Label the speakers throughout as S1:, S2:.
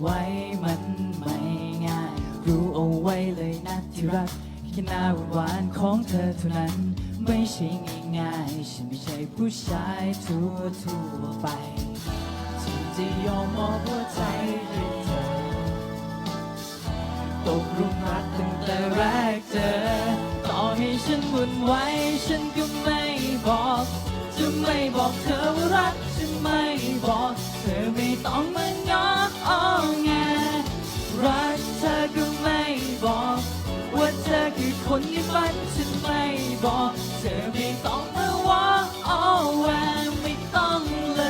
S1: ไหวมันไม่ง่าย รู้เอาไว้เลยนะที่รักแค่หน้าหวานหวานของเธอเท่านั้น ไม่ใช่ง่ายๆฉันไม่ใช่ผู้ชายทั่วทั่วไปที่จะยอมมอบหัวใจให้เธอ ตกหลุมรักตั้งแต่แรกเจอ ต่อให้ฉันวุ่นวายฉันก็ไม่บอก จะไม่บอกเธอว่ารักจะไม่บอก เธอไม่ต้องมา คือคนในฝันฉันไม่บอก เธอไม่ต้องมาว่าอ้อแวไม่ต้องเล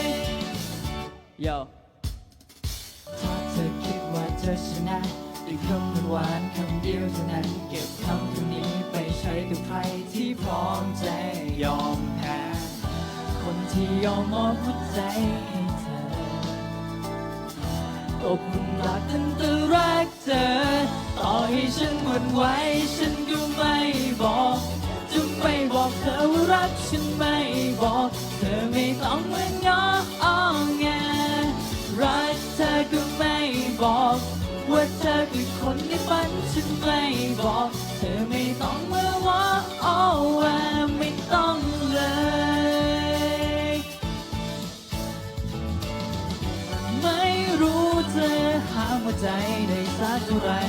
S1: ย Yo ถ้าเธอคิดว่าเธอชนะด้วยคำหวานคำเดียวเท่านั้นเก็บคำตรงนี้ไปใช้กับใครที่พร้อมใจยอมแพ้คนที่ยอมมอบหัวใจให้เธอตกหลุมรักตั้งแต่แรกเจอ ให้ฉันหวั่นไหวฉันก็ไม่บอก จะไม่บอกเธอว่ารักฉันไม่บอก เธอไม่ต้องมาง้ออ้อแงรักเธอก็ไม่บอก ว่าเธอคือคนในฝันฉันไม่บอก เธอไม่ต้องมาว่าอ้อแวไม่ต้องเลยไม่รู้เธอหาหัวใจได้สักเท่าไหร่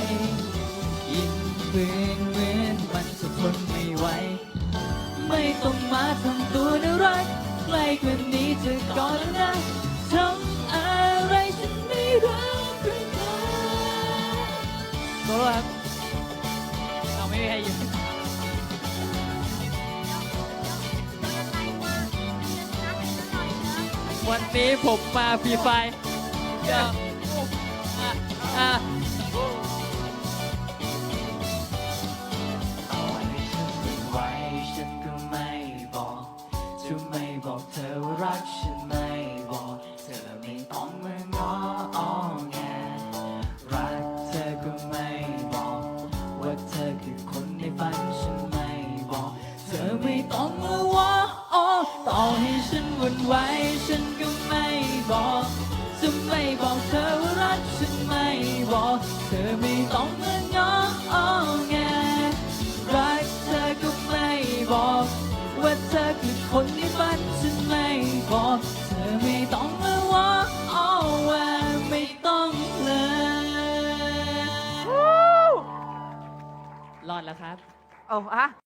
S1: ยิ่งฝืนเหมือนมันจะทนไม่ไหว ไม่ต้องมาทำตัวน่ารักใกล้กว่านี้เธอก่อนนะทำอะไรฉันไม่รับหรือเปล่าโทษครับเราไม่มีใครอยู่วันนี้ผมมาฟรีไฟอะอะ เธอว่ารักฉันไม่บอก เธอไม่ต้องมาง้ออ้อแงรักเธอก็ไม่บอก ว่าเธอคือคนในฝันฉันไม่บอก เธอไม่ต้องมาว่าอ้อต่อให้ฉันวุ่นวายฉันก็ไม่บอกจะไม่บอกเธอว่ารักฉันไม่บอก เธอไม่ต้องมาง้ออ้อแง รอดแล้วครับ
S2: โอ้อะ